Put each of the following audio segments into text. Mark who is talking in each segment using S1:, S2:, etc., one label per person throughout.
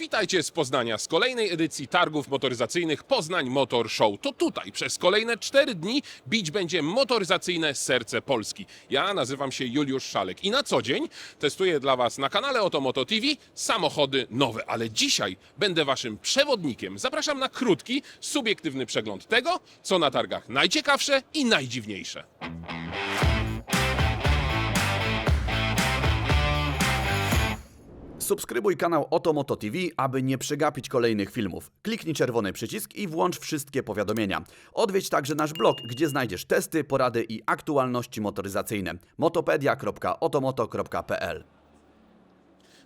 S1: Witajcie z Poznania, z kolejnej edycji targów motoryzacyjnych Poznań Motor Show. To tutaj przez kolejne cztery dni bić będzie motoryzacyjne serce Polski. Ja nazywam się Juliusz Szalek i na co dzień testuję dla Was na kanale Otomoto TV samochody nowe, ale dzisiaj będę Waszym przewodnikiem. Zapraszam na krótki, subiektywny przegląd tego, co na targach najciekawsze i najdziwniejsze.
S2: Subskrybuj kanał Otomoto TV, aby nie przegapić kolejnych filmów. Kliknij czerwony przycisk i włącz wszystkie powiadomienia. Odwiedź także nasz blog, gdzie znajdziesz testy, porady i aktualności motoryzacyjne. motopedia.otomoto.pl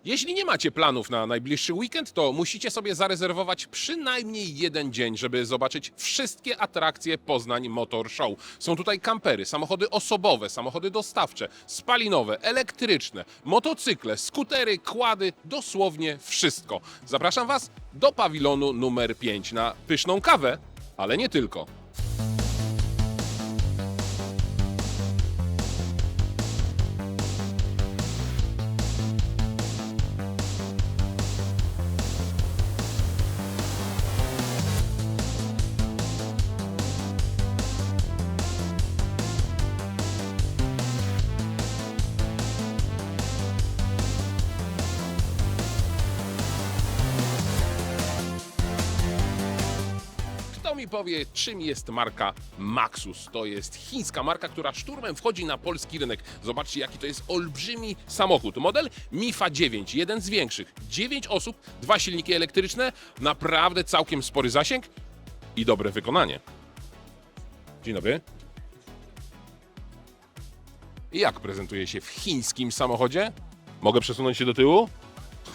S1: Jeśli nie macie planów na najbliższy weekend, to musicie sobie zarezerwować przynajmniej jeden dzień, żeby zobaczyć wszystkie atrakcje Poznań Motor Show. Są tutaj kampery, samochody osobowe, samochody dostawcze, spalinowe, elektryczne, motocykle, skutery, kłady, dosłownie wszystko. Zapraszam Was do pawilonu numer 5 na pyszną kawę, ale nie tylko. Mi powie, czym jest marka Maxus? To jest chińska marka, która szturmem wchodzi na polski rynek. Zobaczcie, jaki to jest olbrzymi samochód. Model MIFA 9, jeden z większych. 9 osób, dwa silniki elektryczne, naprawdę całkiem spory zasięg i dobre wykonanie. Dzień dobry. Jak prezentuje się w chińskim samochodzie? Mogę przesunąć się do tyłu?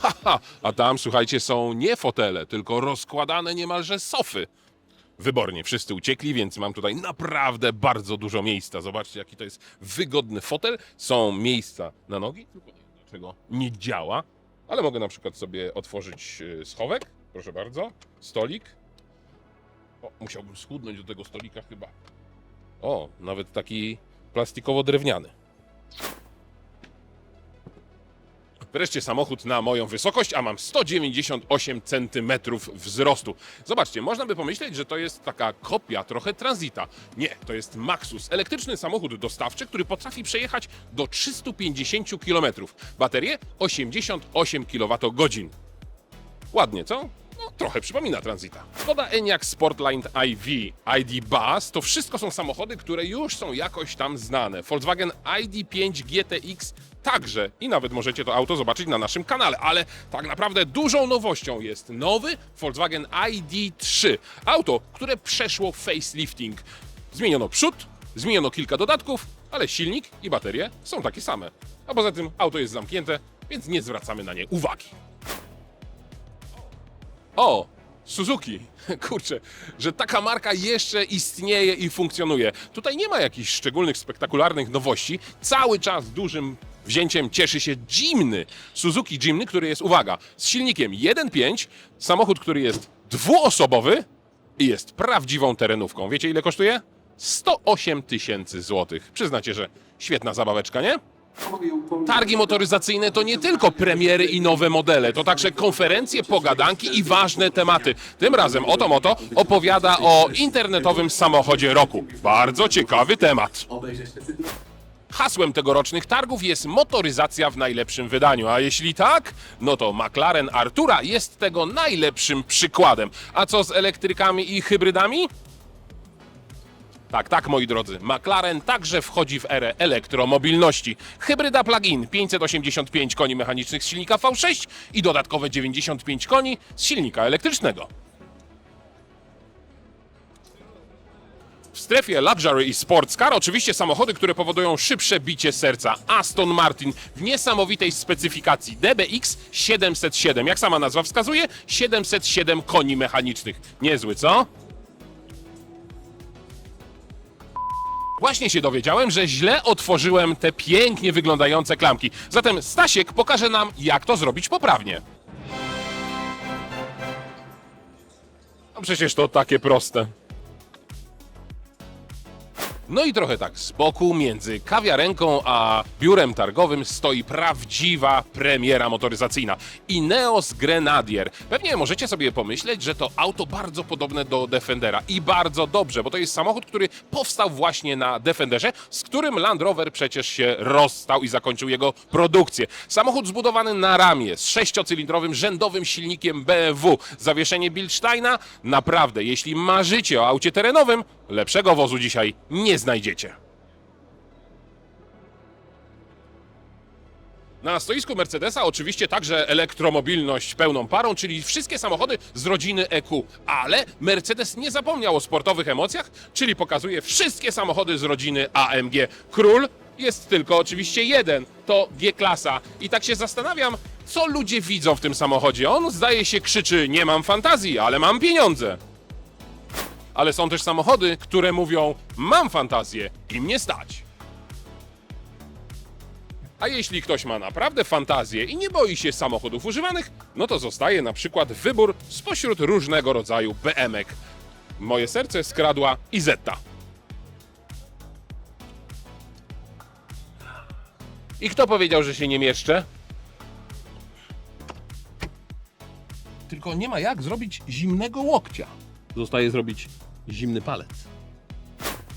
S1: Haha, a tam, słuchajcie, są nie fotele, tylko rozkładane niemalże sofy. Wybornie, wszyscy uciekli, więc mam tutaj naprawdę bardzo dużo miejsca. Zobaczcie, jaki to jest wygodny fotel. Są miejsca na nogi, tylko dlaczego nie działa. Ale mogę na przykład sobie otworzyć y, schowek. Proszę bardzo. Stolik. O, musiałbym schudnąć do tego stolika chyba. O, nawet taki plastikowo-drewniany. Wreszcie samochód na moją wysokość, a mam 198 cm wzrostu. Zobaczcie, można by pomyśleć, że to jest taka kopia trochę Transita. Nie, to jest Maxus, elektryczny samochód dostawczy, który potrafi przejechać do 350 km. Baterie 88 kWh. Ładnie, co? No, trochę przypomina Transita. Skoda Enyaq Sportline IV, ID Buzz to wszystko są samochody, które już są jakoś tam znane. Volkswagen ID5 GTX także i nawet możecie to auto zobaczyć na naszym kanale, ale tak naprawdę dużą nowością jest nowy Volkswagen ID3. Auto, które przeszło facelifting. Zmieniono przód, zmieniono kilka dodatków, ale silnik i baterie są takie same. A poza tym auto jest zamknięte, więc nie zwracamy na nie uwagi. O, Suzuki. Kurczę, że taka marka jeszcze istnieje i funkcjonuje. Tutaj nie ma jakichś szczególnych, spektakularnych nowości. Cały czas dużym wzięciem cieszy się Jimny. Suzuki Jimny, który jest, uwaga, z silnikiem 1.5, samochód, który jest dwuosobowy i jest prawdziwą terenówką. Wiecie ile kosztuje? 108 tysięcy złotych. Przyznacie, że świetna zabaweczka, nie? Targi motoryzacyjne to nie tylko premiery i nowe modele, to także konferencje, pogadanki i ważne tematy. Tym razem Oto Moto opowiada o internetowym samochodzie roku. Bardzo ciekawy temat. Hasłem tegorocznych targów jest motoryzacja w najlepszym wydaniu, a jeśli tak, no to McLaren Artura jest tego najlepszym przykładem. A co z elektrykami i hybrydami? Tak, tak, moi drodzy. McLaren także wchodzi w erę elektromobilności. Hybryda plug-in 585 koni mechanicznych z silnika V6 i dodatkowe 95 koni z silnika elektrycznego. Strefie luxury i sports car oczywiście samochody, które powodują szybsze bicie serca. Aston Martin w niesamowitej specyfikacji DBX 707. Jak sama nazwa wskazuje, 707 koni mechanicznych. Niezły, co? Właśnie się dowiedziałem, że źle otworzyłem te pięknie wyglądające klamki. Zatem Stasiek pokaże nam, jak to zrobić poprawnie. No przecież to takie proste. No i trochę tak z boku, między kawiarenką a biurem targowym stoi prawdziwa premiera motoryzacyjna. Ineos Grenadier. Pewnie możecie sobie pomyśleć, że to auto bardzo podobne do Defendera. I bardzo dobrze, bo to jest samochód, który powstał właśnie na Defenderze, z którym Land Rover przecież się rozstał i zakończył jego produkcję. Samochód zbudowany na ramie z sześciocylindrowym rzędowym silnikiem BMW. Zawieszenie Bilsteina? Naprawdę, jeśli marzycie o aucie terenowym, lepszego wozu dzisiaj nie znajdziecie. Na stoisku Mercedesa oczywiście także elektromobilność pełną parą, czyli wszystkie samochody z rodziny EQ. Ale Mercedes nie zapomniał o sportowych emocjach, czyli pokazuje wszystkie samochody z rodziny AMG. Król jest tylko oczywiście jeden, to G-klasa. I tak się zastanawiam, co ludzie widzą w tym samochodzie. On zdaje się krzyczy, nie mam fantazji, ale mam pieniądze. Ale są też samochody, które mówią, mam fantazję i mnie stać. A jeśli ktoś ma naprawdę fantazję i nie boi się samochodów używanych, no to zostaje na przykład wybór spośród różnego rodzaju BM-ek. Moje serce skradła Izetta. I kto powiedział, że się nie mieszczę? Tylko nie ma jak zrobić zimnego łokcia. Zostaje zrobić zimny palec.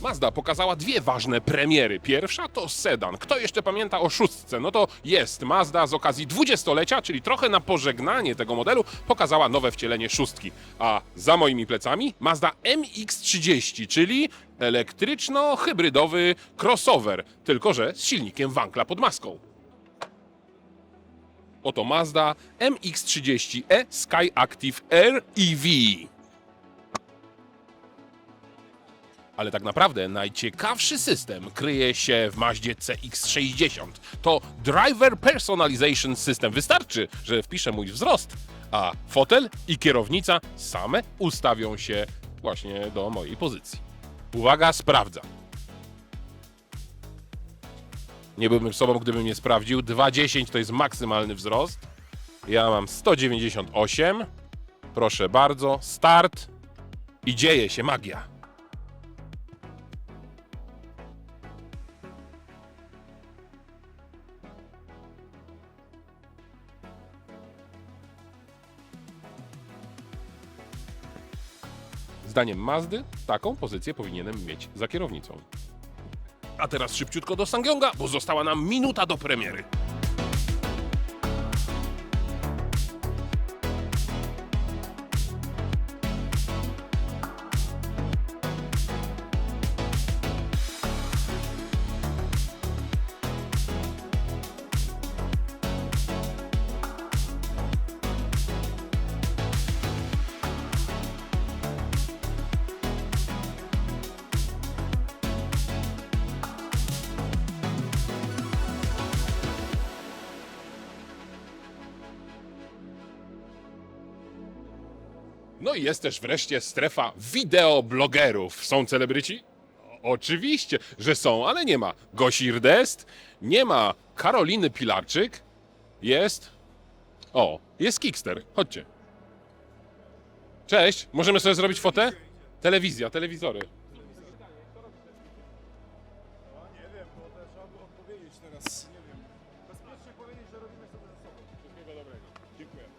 S1: Mazda pokazała dwie ważne premiery. Pierwsza to sedan. Kto jeszcze pamięta o szóstce? No to jest Mazda z okazji dwudziestolecia, czyli trochę na pożegnanie tego modelu, pokazała nowe wcielenie szóstki. A za moimi plecami Mazda MX-30, czyli elektryczno-hybrydowy crossover, tylko że z silnikiem wankla pod maską. Oto Mazda MX-30e Sky Active Air EV. Ale tak naprawdę najciekawszy system kryje się w Maździe CX-60. To Driver Personalization System. Wystarczy, że wpiszę mój wzrost, a fotel i kierownica same ustawią się właśnie do mojej pozycji. Uwaga, sprawdzam. Nie byłbym sobą, gdybym nie sprawdził. 2,10 to jest maksymalny wzrost. Ja mam 198. Proszę bardzo, start i dzieje się magia. Zdaniem Mazdy taką pozycję powinienem mieć za kierownicą. A teraz szybciutko do Sangyonga, bo została nam minuta do premiery. No i jest też wreszcie strefa wideoblogerów. Są celebryci? Oczywiście, że są, ale nie ma Gosi Rdest, nie ma Karoliny Pilarczyk, jest... O, jest Kickster, chodźcie. Cześć, możemy sobie zrobić fotę? Telewizja, telewizory.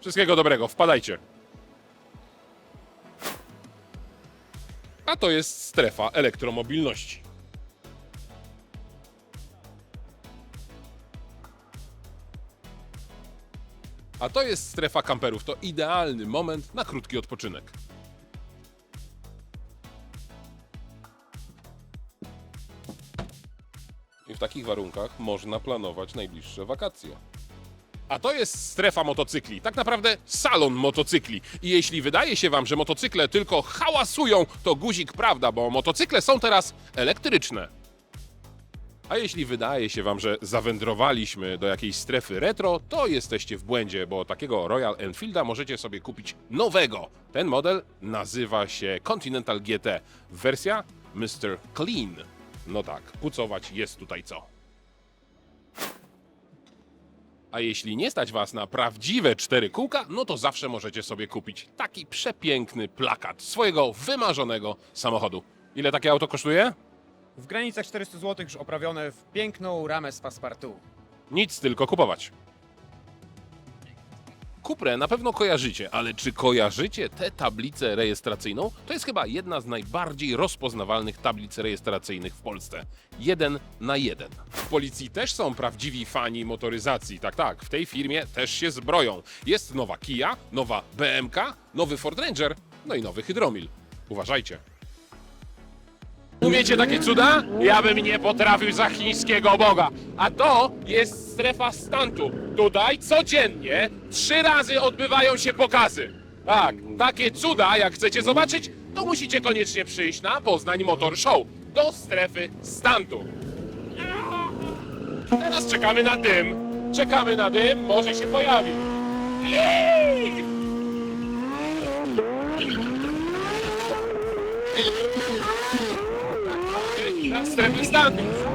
S1: Wszystkiego dobrego, wpadajcie. A to jest strefa elektromobilności. A to jest strefa kamperów. To idealny moment na krótki odpoczynek. I w takich warunkach można planować najbliższe wakacje. A to jest strefa motocykli, tak naprawdę salon motocykli. I jeśli wydaje się Wam, że motocykle tylko hałasują, to guzik prawda, bo motocykle są teraz elektryczne. A jeśli wydaje się Wam, że zawędrowaliśmy do jakiejś strefy retro, to jesteście w błędzie, bo takiego Royal Enfielda możecie sobie kupić nowego. Ten model nazywa się Continental GT. Wersja Mr. Clean. No tak, pucować jest tutaj co. A jeśli nie stać Was na prawdziwe cztery kółka, no to zawsze możecie sobie kupić taki przepiękny plakat swojego wymarzonego samochodu. Ile takie auto kosztuje?
S3: W granicach 400 zł już oprawione w piękną ramę z passepartout.
S1: Nic, tylko kupować. Kuprę na pewno kojarzycie, ale czy kojarzycie tę tablicę rejestracyjną? To jest chyba jedna z najbardziej rozpoznawalnych tablic rejestracyjnych w Polsce. Jeden na jeden. W policji też są prawdziwi fani motoryzacji. Tak, tak, w tej firmie też się zbroją. Jest nowa Kia, nowa BMK, nowy Ford Ranger, no i nowy Hydromil. Uważajcie. Umiecie takie cuda? Ja bym nie potrafił za chińskiego boga. A to jest strefa stuntu. Tutaj codziennie trzy razy odbywają się pokazy. Tak, takie cuda, jak chcecie zobaczyć, to musicie koniecznie przyjść na Poznań Motor Show do strefy stuntu. Teraz czekamy na dym. Czekamy na dym, może się pojawi. Na strefy stuntu.